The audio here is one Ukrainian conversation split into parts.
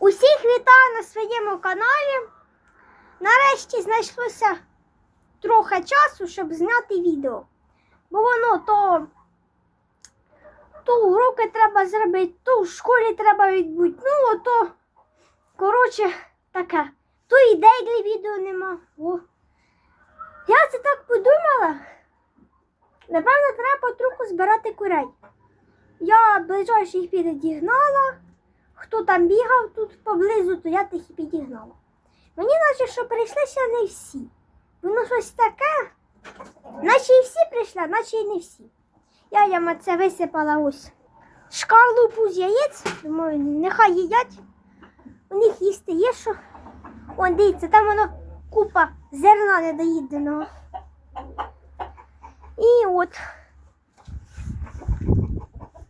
Усіх вітаю на своєму каналі. Нарешті знайшлося трохи часу, щоб зняти відео. Бо воно то, то уроки треба зробити, то в школі треба відбути. Ну, ото, коротше, таке. То ідей для відео нема. О. Я це так подумала. Напевно, треба потроху збирати курей. Я ближайших підігнала. Хто там бігав тут поблизу, то я тих і підігнала. Мені наче, що прийшлися не всі. Воно щось таке, наче і всі прийшли, наче і не всі. Я йому це висипала ось шкарлупу з яєць. Думаю, нехай їдять. У них їсти є що. Вон, дивіться, там воно купа зерна недоїденого. І от.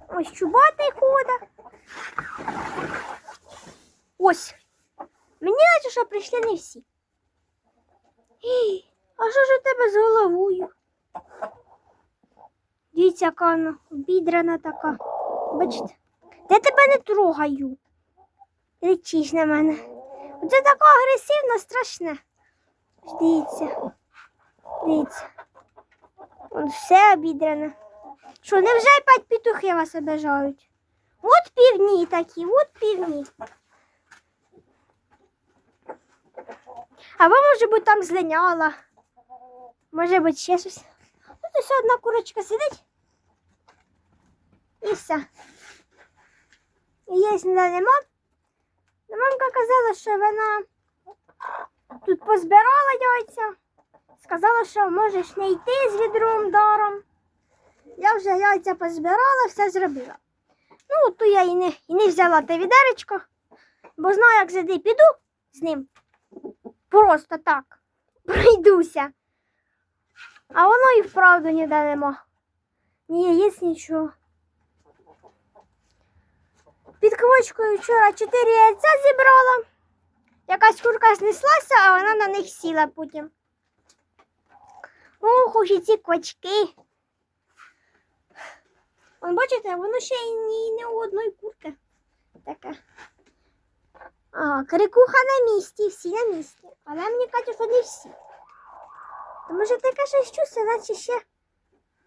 Ось чубатий ходить. Ось. Мені наче, що прийшли не всі. Ей, а що ж у тебе з головою? Дивіться, яка вона обідрана така. Бачите, я тебе не трогаю. Речиш на мене. Оце таке агресивно, страшне. Дивіться. Дивіться. Вон все обідрене. Що, невже опять петухи вас обижають? От півні такі, от півні. Або, може бути, там злиняла. Може бути ще щось. Тут ось одна курочка сидить. І все. Її ніде нема. Но мамка казала, що вона тут позбирала яйця. Сказала, що можеш не йти з відром даром. Я вже яйця позбирала, все зробила. Ну, то я і не, і не взяла те відеречко, бо знаю, як сюди піду з ним. Просто так. Пройдуся. А воно і вправду ніде нема. Ні яєць, нічого. Під квочкою вчора чотири яйця зібрала. Якась курка знеслася, а вона на них сіла потім. Ох, уж і ці квачки. Вон, бачите, воно ще й ні, не у одної курки. Таке. А, крикуха на місці, всі на місці. Але мені кажуть, що не всі. Тому що таке щось чувство, наче ще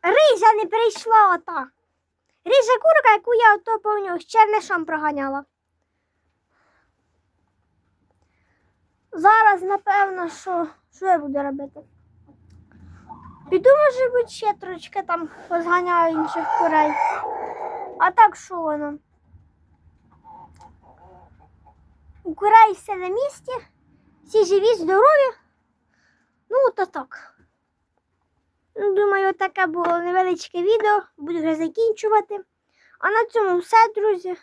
рижа не прийшла ота. Рижа курка, яку я ото повню з чернишом проганяла. Зараз, напевно, що, що я буду робити? Піду, може бути, ще трошки там позганяю інших курей. А так що воно? У курей все на місці, всі живі, здорові. Ну, то так. Ну, Думаю, таке було невеличке відео, буду вже закінчувати. А на цьому все, друзі.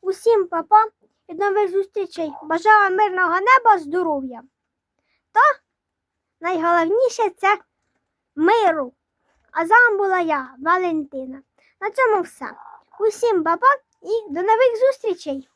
Усім па-па і нових зустрічей. Бажаю мирного неба, здоров'я. Та найголовніше це миру. А з вами була я, Валентина. На цьому все. Усім па-па і до нових зустрічей.